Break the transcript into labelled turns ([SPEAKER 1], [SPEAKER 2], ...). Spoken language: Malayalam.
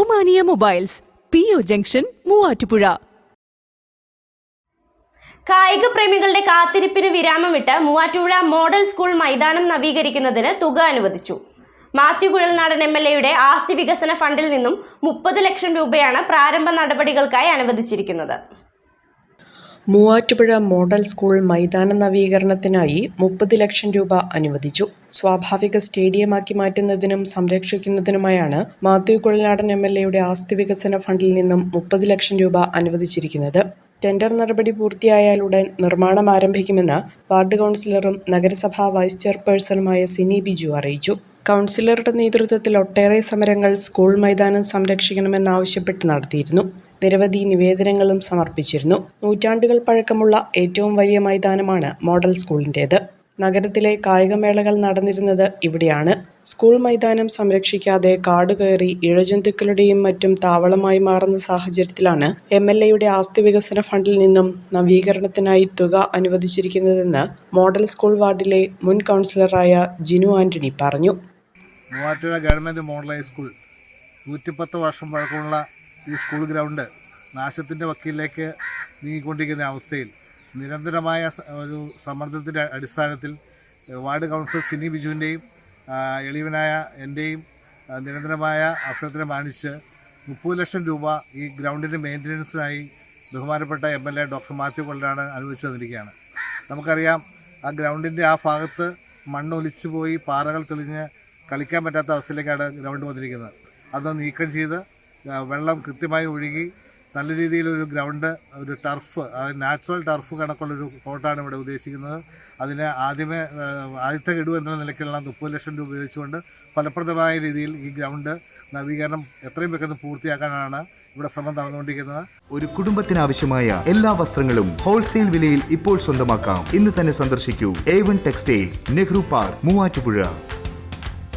[SPEAKER 1] Omania mobiles P O junction Muvattupuzha.
[SPEAKER 2] കായിക പ്രേമികളുടെ കാത്തിരിപ്പിന് വിരാമമിട്ട് മൂവാറ്റുപുഴ മോഡൽ സ്കൂൾ മൈതാനം നവീകരിക്കുന്നതിന് തുക അനുവദിച്ചു. മാത്യു കുഴൽനാടൻ എം എൽ എയുടെ ആസ്തി വികസന ഫണ്ടിൽ നിന്നും മുപ്പത് ലക്ഷം രൂപയാണ് പ്രാരംഭ നടപടികൾക്കായി അനുവദിച്ചിരിക്കുന്നത്.
[SPEAKER 3] മൂവാറ്റുപുഴ മോഡൽ സ്കൂൾ മൈതാന നവീകരണത്തിനായി മുപ്പത് ലക്ഷം രൂപ അനുവദിച്ചു. സ്വാഭാവിക സ്റ്റേഡിയമാക്കി മാറ്റുന്നതിനും സംരക്ഷിക്കുന്നതിനുമായാണ് മാത്യു കുഴൽനാടൻ എം എൽ എയുടെ ആസ്തി വികസന ഫണ്ടിൽ നിന്നും മുപ്പത് ലക്ഷം രൂപ അനുവദിച്ചിരിക്കുന്നത്. ടെൻഡർ നടപടി പൂർത്തിയായാലുടൻ നിർമ്മാണം ആരംഭിക്കുമെന്ന് വാർഡ് കൗൺസിലറും നഗരസഭാ വൈസ് ചെയർപേഴ്സണുമായ സിനി ബിജു അറിയിച്ചു. കൗൺസിലറുടെ നേതൃത്വത്തിൽ ഒട്ടേറെ സമരങ്ങൾ സ്കൂൾ മൈതാനം സംരക്ഷിക്കണമെന്നാവശ്യപ്പെട്ട് നടത്തിയിരുന്നു. നിരവധി നിവേദനങ്ങളും സമർപ്പിച്ചിരുന്നു. നൂറ്റാണ്ടുകൾ പഴക്കമുള്ള ഏറ്റവും വലിയ മൈതാനമാണ് മോഡൽ സ്കൂളിന്റേത് നഗരത്തിലെ കായികമേളകൾ നടന്നിരുന്നത് ഇവിടെയാണ്. സ്കൂൾ മൈതാനം സംരക്ഷിക്കാതെ കാട് കയറി ഇഴജന്തുക്കളുടെയും മറ്റും താവളമായി മാറുന്ന സാഹചര്യത്തിലാണ് എം എൽ എയുടെ ആസ്തി വികസന ഫണ്ടിൽ നിന്നും നവീകരണത്തിനായി തുക അനുവദിച്ചിരിക്കുന്നതെന്ന് മോഡൽ സ്കൂൾ വാർഡിലെ മുൻ കൗൺസിലറായ ജിനു ആന്റണി പറഞ്ഞു.
[SPEAKER 4] മൂവാറ്റുപുഴ ഗവൺമെന്റ് മോഡൽ ഹൈസ്കൂൾ നൂറ്റിപ്പത്ത് വർഷം പഴക്കമുള്ള ഈ സ്കൂൾ ഗ്രൗണ്ട് നാശത്തിന്റെ വക്കീലേക്ക് നീങ്ങിക്കൊണ്ടിരിക്കുന്ന അവസ്ഥയിൽ നിരന്തരമായ ഒരു സമ്മർദ്ദത്തിന്റെ അടിസ്ഥാനത്തിൽ വാർഡ് കൗൺസിലർ സിനി ബിജുവിന്റെയും എളിവനായ എന്റെയും നിരന്തരമായ അഭ്യർത്ഥന മാനിച്ച് മുപ്പത് ലക്ഷം രൂപ ഈ ഗ്രൗണ്ടിന്റെ മെയിന്റനൻസിനായി ബഹുമാനപ്പെട്ട M L A doctor Mathew കൊള്ളാണ് അനുവദിച്ചു തന്നിരിക്കുകയാണ്. നമുക്കറിയാം ആ ഗ്രൗണ്ടിന്റെ ആ ഭാഗത്ത് മണ്ണൊലിച്ചു പോയി പാറകൾ തെളിഞ്ഞ് കളിക്കാൻ പറ്റാത്ത അവസ്ഥയിലേക്കാണ് ഗ്രൗണ്ട് വന്നിരിക്കുന്നത്. അത് നീക്കം ചെയ്ത് വെള്ളം കൃത്യമായി ഒഴുകി നല്ല രീതിയിലൊരു ഗ്രൗണ്ട് ഒരു ടർഫ് നാച്ചുറൽ ടർഫ് കണക്കുള്ളൊരു കോട്ടാണ് ഇവിടെ ഉദ്ദേശിക്കുന്നത്. അതിന് ആദ്യമേ ആദ്യത്തെ ഗഡു എന്ന നിലയ്ക്കുള്ള മുപ്പത് ലക്ഷം രൂപ ഉപയോഗിച്ചുകൊണ്ട് ഫലപ്രദമായ രീതിയിൽ ഈ ഗ്രൗണ്ട് നവീകരണം എത്രയും പെട്ടെന്ന് പൂർത്തിയാക്കാനാണ് ഇവിടെ ശ്രമം നടന്നുകൊണ്ടിരിക്കുന്നത്.
[SPEAKER 5] ഒരു കുടുംബത്തിനാവശ്യമായ എല്ലാ വസ്ത്രങ്ങളും ഹോൾസെയിൽ വിലയിൽ ഇപ്പോൾ സ്വന്തമാക്കാം. ഇന്ന് തന്നെ സന്ദർശിക്കൂ. A one textiles Nehru park Muvattupuzha.